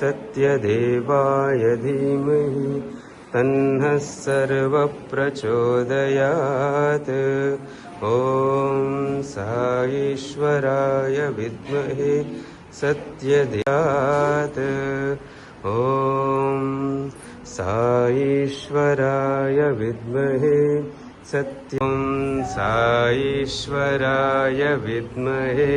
सत्यदेवाय धीमहि तन्नः सर्वप्रचोदयात्। ॐ साईश्वराय विद्महे सत्यदेवात्। ॐ साईश्वराय विद्महे सत्यं साईश्वराय विद्महे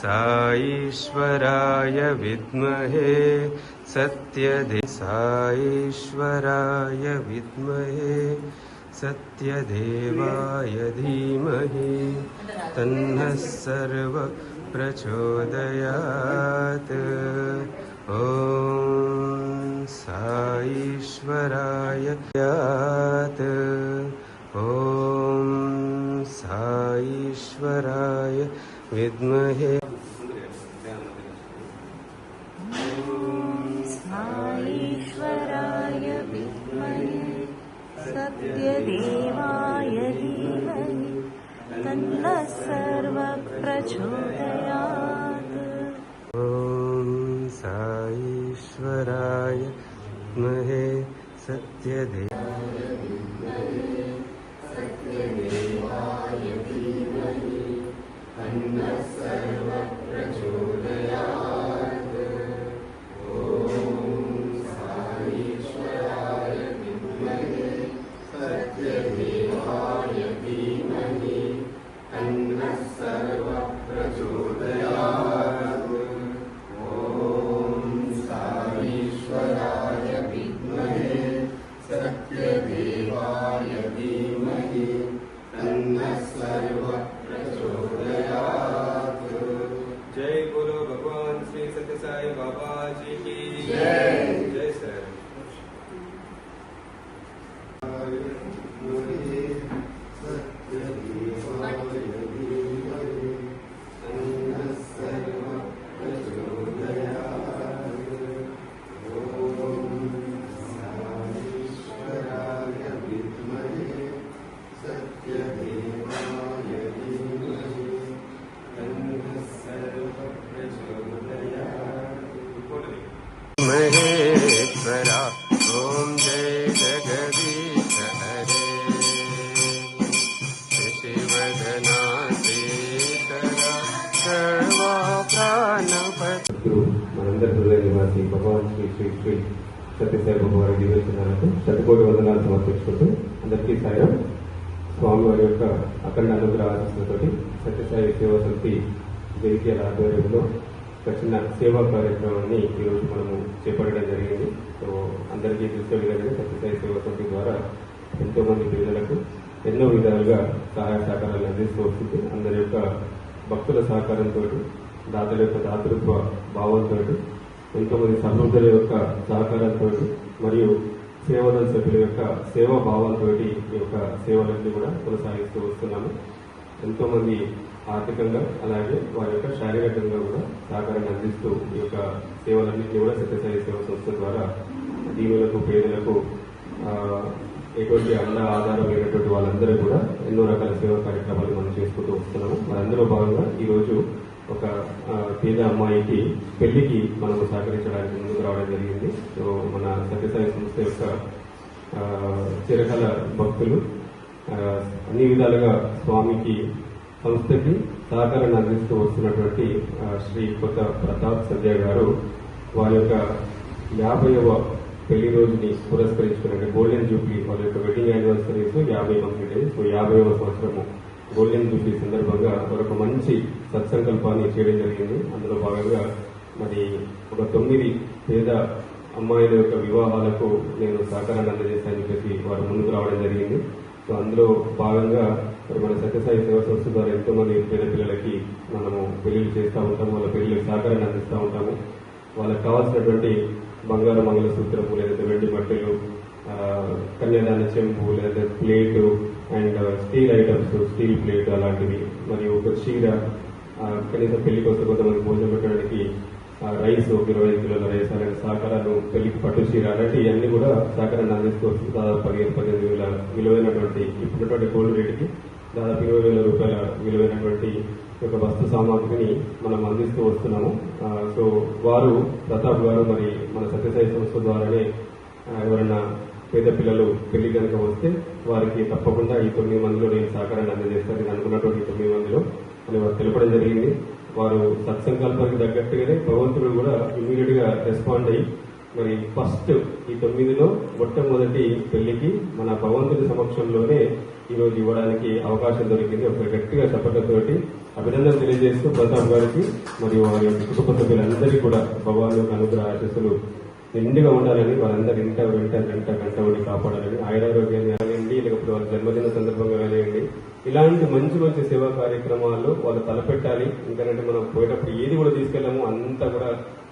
साईश्वराय विद्महे सत्यदे साईश्वराय विद्महे सत्यदेवाय धीमहि तन्नः सर्वप्रचोदयात् ॐ साईश्वराय यात्। ॐ साईश्वराय विद्महे सत्यदेवाय धीमहि तन्नः सर्वप्रचोदयात्। ॐ साईश्वराय विद्महे सत्यदे సత్యసాయి వారి దివ్యచనాలకు శతకోటి వందనాలు సమర్పించుకుంటూ అందరికీ సాయం. స్వామి వారి యొక్క అఖండ అనుగ్రహ ఆశీస్సులతోటి సత్యసాయి సేవా సమితి జగిత్యాల ఆధ్వర్యంలో ఒక చిన్న సేవా కార్యక్రమాన్ని ఈరోజు మనము చేపట్టడం జరిగింది. సో అందరికీ తెలిసే సత్యసాయి సేవా సమితి ద్వారా ఎంతో మంది పిల్లలకు ఎన్నో విధాలుగా సహాయ సహకారాలు అందిస్తూ వస్తుంది. అందరి యొక్క భక్తుల సహకారంతో దాతల యొక్క దాతృత్వ భావంతో ఎంతోమంది సహోదరుల యొక్క సహకారంతో మరియు సేవదళ సభ్యుల యొక్క సేవా భావంతో ఈ యొక్క సేవలన్నీ కూడా కొనసాగిస్తూ వస్తున్నాము. ఎంతో మంది ఆర్థికంగా అలాగే వారి యొక్క శారీరకంగా కూడా సహకారాన్ని అందిస్తూ ఈ యొక్క సేవలన్నింటినీ కూడా సత్యసాయి సేవ సంస్థ ద్వారా దీవులకు పేదలకు ఎటువంటి అన్న ఆధారమైనటువంటి వాళ్ళందరూ కూడా ఎన్నో రకాల సేవా కార్యక్రమాలు మనం చేసుకుంటూ వస్తున్నాము. వారందరూ భాగంగా ఈరోజు ఒక పేద అమ్మాయికి పెళ్ళికి మనము సహకరించడానికి ముందుకు రావడం జరిగింది. సో మన సత్యసాయి సంస్థ యొక్క చిరకాల భక్తులు అన్ని విధాలుగా స్వామికి సంస్థకి సహకారాన్ని అందిస్తూ వస్తున్నటువంటి శ్రీ కొత్త ప్రతాప్ సంధ్య గారు వారి యొక్క యాభైవ పెళ్ళి రోజుని పురస్కరించుకున్న గోల్డెన్ జూబ్లీ వాళ్ళ యొక్క వెడ్డింగ్ యానివర్సరీస్ యాభై కంప్లీట్ సో యాభైవ సంవత్సరము. గోల్డెన్ జూబ్లీ సందర్భంగా మరొక మంచి సత్సంకల్పాన్ని చేయడం జరిగింది. అందులో భాగంగా మరి ఒక తొమ్మిది పేద అమ్మాయిల యొక్క వివాహాలకు నేను సహకారాన్ని అందజేస్తానని చెప్పేసి వారు ముందుకు రావడం జరిగింది. సో అందులో భాగంగా మరి మన సత్యసాయి సేవా సంస్థ ద్వారా ఎంతో మంది పేద పిల్లలకి మనము పెళ్ళిళ్ళు చేస్తూ ఉంటాము వాళ్ళ పెళ్ళిళ్ళకి సహకారాన్ని అందిస్తూ ఉంటాము. వాళ్ళకి కావాల్సినటువంటి బంగారు మంగళసూత్రము లేదంటే వెండి బట్టలు కన్యాదాన చెంబు లేదా plate and steel items steel plate అలాంటివి. మరియు ఒక చీర కనీసం పెళ్ళికి వస్తే కొంతమంది భోజనం పెట్టడానికి రైస్ ఒక ఇరవై ఐదు కిలోల రైస్ అలాంటి సహకారాలు పెళ్ళికి పట్టు చీర అలాంటి ఇవన్నీ కూడా సహకారాన్ని అందిస్తూ వస్తుంది. దాదాపు పదిహేను పదిహేను వేల విలువైనటువంటి ఇప్పుడున్నటువంటి గోల్డ్ రేటుకి దాదాపు ఇరవై వేల రూపాయల విలువైనటువంటి ఒక వస్తు సామాగ్రిని మనం అందిస్తూ వస్తున్నాము. సో వారు ప్రతాప్ గారు మరి మన సత్యసాయి సంస్థ ద్వారానే ఎవరైనా పేద పిల్లలు పెళ్ళి కనుక వస్తే వారికి తప్పకుండా ఈ తొమ్మిది మందిలో నేను సహకారాన్ని అందజేస్తాను. నేను అనుకున్నటువంటి తొమ్మిది మందిలో అని వారు తెలపడం జరిగింది. వారు సత్సంకల్పానికి తగ్గట్టుగానే భగవంతుడు కూడా ఇమీడియట్గా రెస్పాండ్ అయ్యి మరి ఫస్ట్ ఈ తొమ్మిదిలో మొట్టమొదటి పెళ్ళికి మన భగవంతుడి సమక్షంలోనే ఈరోజు ఇవ్వడానికి అవకాశం దొరికింది. ఒక గట్టిగా చప్పట్లతోటి అభినందన తెలియజేస్తూ ప్రతాప్ గారికి మరియు వారి కుటుంబ సభ్యులందరికీ కూడా భగవాన్ యొక్క అనుగ్రహ ఆశస్సులు నిండుగా ఉండాలని వాళ్ళందరూ ఇంట వెంట గంట గంట ఉండి కాపాడాలని ఆయురారోగ్యాన్ని కానివ్వండి లేకపోతే వాళ్ళ జన్మదిన సందర్భంగా కానివ్వండి ఇలాంటి మంచి మంచి సేవా కార్యక్రమాల్లో వాళ్ళు తలపెట్టాలి. ఎందుకంటే మనం పోయేటప్పుడు ఏది కూడా తీసుకెళ్ళాము అంతా కూడా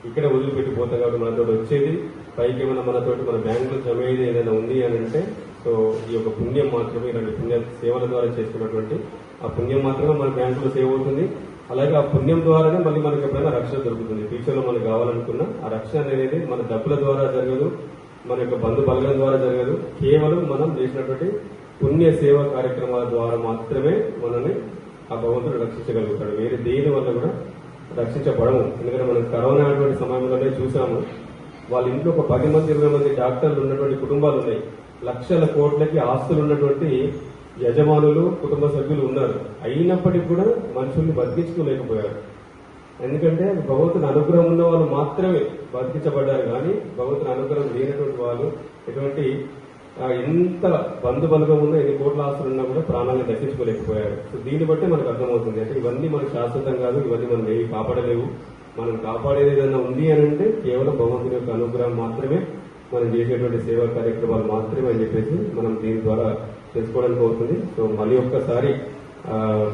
ఇక్కడే వదిలిపెట్టిపోతాం కాబట్టి మనతో వచ్చేది. పైకి ఏమైనా మనతోటి మన బ్యాంకులో జమ అయ్యేది ఏదైనా ఉంది అని అంటే సో ఈ యొక్క పుణ్యం మాత్రమే ఇలాంటి పుణ్య సేవల ద్వారా చేసుకున్నటువంటి ఆ పుణ్యం మాత్రమే మన బ్యాంకులో సేవ్ అవుతుంది. అలాగే ఆ పుణ్యం ద్వారానే మళ్ళీ మనకి ఎప్పుడైనా రక్షణ దొరుకుతుంది. ఫ్యూచర్లో మనకు కావాలనుకున్న ఆ రక్షణ అనేది మన డబ్బుల ద్వారా జరగదు మన యొక్క బంధు బలగం ద్వారా జరగదు. కేవలం మనం చేసినటువంటి పుణ్య సేవా కార్యక్రమాల ద్వారా మాత్రమే మనల్ని ఆ భగవంతుడు రక్షించగలుగుతాడు. వేరే దేని వల్ల కూడా రక్షించబడము. ఎందుకంటే మనం కరోనా అటువంటి సమయంలోనే చూసాము. వాళ్ళ ఇంట్లో ఒక పది మంది ఇరవై మంది డాక్టర్లు ఉన్నటువంటి కుటుంబాలు ఉన్నాయి. లక్షల కోట్లకి ఆస్తులు ఉన్నటువంటి యజమానులు కుటుంబ సభ్యులు ఉన్నారు. అయినప్పటికీ కూడా మనుషుల్ని బతికించుకోలేకపోయారు. ఎందుకంటే భగవంతుని అనుగ్రహం ఉన్న వాళ్ళు మాత్రమే బతికించబడ్డారు. కానీ భగవంతుని అనుగ్రహం లేనటువంటి వాళ్ళు ఎటువంటి ఎంత బంధు బలగం ఉన్నా ఎన్ని కోట్ల ఆస్తులు ఉన్నా కూడా ప్రాణాలను దక్కించుకోలేకపోయారు. సో దీన్ని బట్టి మనకు అర్థమవుతుంది. అంటే ఇవన్నీ మనకు శాశ్వతం కాదు. ఇవన్నీ మనం ఏవి కాపాడలేవు. మనం కాపాడేది ఏదైనా ఉంది అని అంటే కేవలం భగవంతుని యొక్క అనుగ్రహం మాత్రమే మనం చేసేటువంటి సేవా కార్యక్రమాలు మాత్రమే అని చెప్పేసి మనం దీని ద్వారా తెలుసుకోవడానికి అవుతుంది సో మళ్ళీ ఒక్కసారి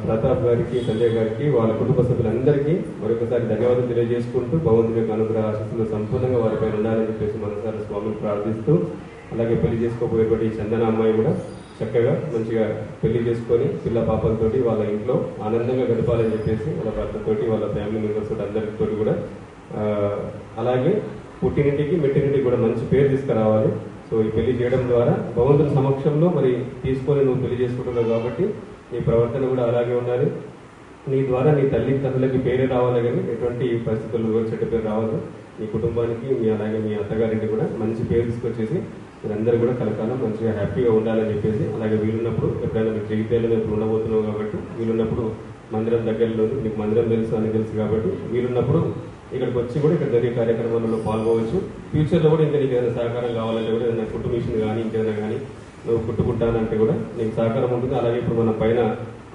ప్రతాప్ గారికి సంజయ్ గారికి వాళ్ళ కుటుంబ సభ్యులందరికీ మరొకసారి ధన్యవాదాలు తెలియజేసుకుంటూ భగవంతుడి యొక్క అనుగ్రహ ఆశీస్సులు సంపూర్ణంగా వారిపై ఉండాలని చెప్పేసి మనసారి స్వామిని ప్రార్థిస్తూ అలాగే పెళ్ళి చేసుకోబోయేటువంటి చందన అమ్మాయి కూడా చక్కగా మంచిగా పెళ్ళి చేసుకొని పిల్ల పాపలతోటి వాళ్ళ ఇంట్లో ఆనందంగా గడపాలని చెప్పేసి వాళ్ళ భర్తతోటి వాళ్ళ ఫ్యామిలీ మెంబర్స్ అందరితో అందరితోటి కూడా అలాగే పుట్టినింటికి మెట్టినింటికి కూడా మంచి పేరు తీసుకురావాలి. సో ఈ పెళ్ళి చేయడం ద్వారా భగవంతుని సమక్షంలో మరి తీసుకొని నువ్వు పెళ్ళి చేసుకుంటున్నావు కాబట్టి నీ ప్రవర్తన కూడా అలాగే ఉండాలి. నీ ద్వారా నీ తల్లి తండ్రులకి పేరే రావాలి కానీ ఎటువంటి పరిస్థితుల్లో ఎవరు చెడ్డ పేరు రావద్దు. నీ కుటుంబానికి మీ అలాగే మీ అత్తగారింటి కూడా మంచి పేరు తీసుకొచ్చేసి మీరందరూ కూడా కలకాలం మంచిగా హ్యాపీగా ఉండాలని చెప్పేసి అలాగే వీలున్నప్పుడు ఎప్పుడైనా మీరు జగిత్యాలలో మీరు ఉండబోతున్నావు కాబట్టి వీలున్నప్పుడు మందిరం దగ్గరలో మీకు మందిరం తెలుసు అని తెలుసు కాబట్టి వీలున్నప్పుడు ఇక్కడికి వచ్చి కూడా ఇక్కడ జరిగే కార్యక్రమాలలో పాల్గొవచ్చు. ఫ్యూచర్లో కూడా ఇంకా నీకు ఏదైనా సహకారం కావాలంటే కూడా ఏదైనా కుట్టు మిషన్ కానీ ఇంకేదైనా కానీ నువ్వు కుట్టుకుంటానంటే కూడా నీకు సహకారం ఉంటుంది. అలాగే ఇప్పుడు మనం పైన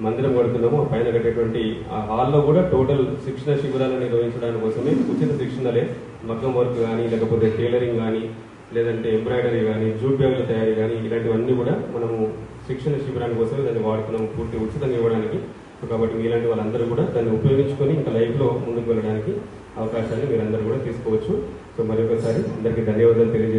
మందిరం కడుతున్నాము. ఆ పైన కట్టేటువంటి ఆ హాల్లో కూడా టోటల్ శిక్షణ శిబిరాలు నిర్వహించడానికి కోసమే ఉచిత శిక్షణలే మగ్గం వర్క్ కానీ లేకపోతే టైలరింగ్ కానీ లేదంటే ఎంబ్రాయిడరీ కానీ జూట్ బ్యాగుల తయారీ కానీ ఇలాంటివన్నీ కూడా మనము శిక్షణ శిబిరానికి కోసమే దాన్ని వాడుతున్నాము. పూర్తి ఉచితంగా ఇవ్వడానికి. కాబట్టి మీలాంటి వాళ్ళందరూ కూడా దాన్ని ఉపయోగించుకొని ఇంకా లైఫ్లో ముందుకు వెళ్ళడానికి అవకాశాన్ని మీరందరూ కూడా తీసుకోవచ్చు. సో మరొకసారి అందరికీ ధన్యవాదాలు తెలియజేస్తాను